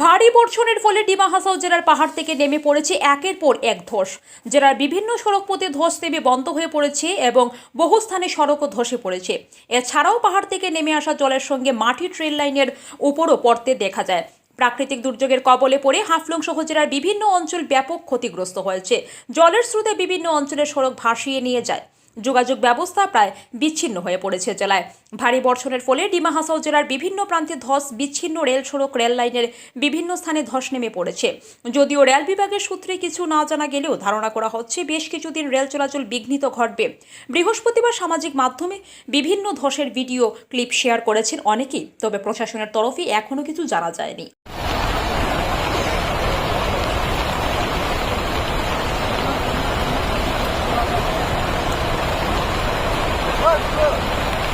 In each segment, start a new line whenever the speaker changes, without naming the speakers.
ভারী বর্ষণের ফলে ডিমা হাসাও জেলার পাহাড় থেকে নেমে পড়েছে একের পর এক ধস। জেলার বিভিন্ন সড়কপথে ধস নেমে বন্ধ হয়ে পড়েছে এবং বহু স্থানে সড়কও ধসে পড়েছে। এছাড়াও পাহাড় থেকে নেমে আসা জলের সঙ্গে মাটি ট্রেন লাইনের উপরও পড়তে দেখা যায়। প্রাকৃতিক দুর্যোগের কবলে পড়ে হাফলং সহ জেলার বিভিন্ন অঞ্চল ব্যাপক ক্ষতিগ্রস্ত হয়েছে। জলের স্রোতে বিভিন্ন অঞ্চলের সড়ক ভাসিয়ে নিয়ে যায়। যোগাযোগ ব্যবস্থা প্রায় বিচ্ছিন্ন হয়ে পড়েছে জেলায়। ভারী বর্ষণের ফলে ডিমা হাসাও জেলার বিভিন্ন প্রান্তে ধস, বিচ্ছিন্ন রেল সড়ক, রেল লাইনের বিভিন্ন স্থানে ধস নেমে পড়েছে। যদিও রেল বিভাগের সূত্রে কিছু না জানা গেলেও ধারণা করা হচ্ছে বেশ কিছুদিন রেল চলাচল বিঘ্নিত ঘটবে। বৃহস্পতিবার সামাজিক মাধ্যমে বিভিন্ন ধসের ভিডিও, ক্লিপ শেয়ার করেছেন অনেকেই, তবে প্রশাসনের তরফে এখনও কিছু জানা যায়নি।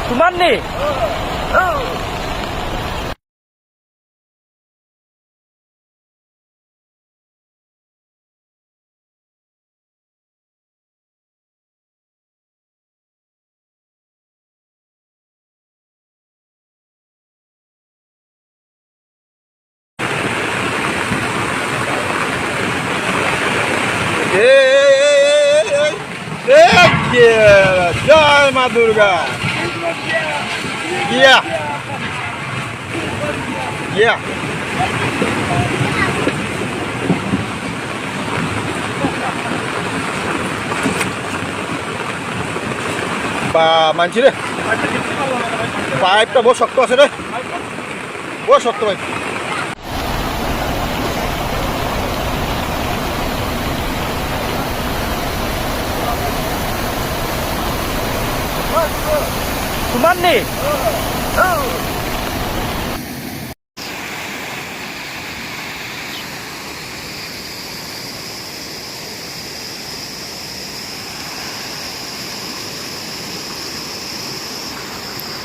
Cuman nih.
yeah, জয় মা দুর্গা। ইয়া ইয়া বা, মানছি রে। পাইপটা বহু শক্ত আছে রে। বহু শক্ত পাইপ।
まんねえ。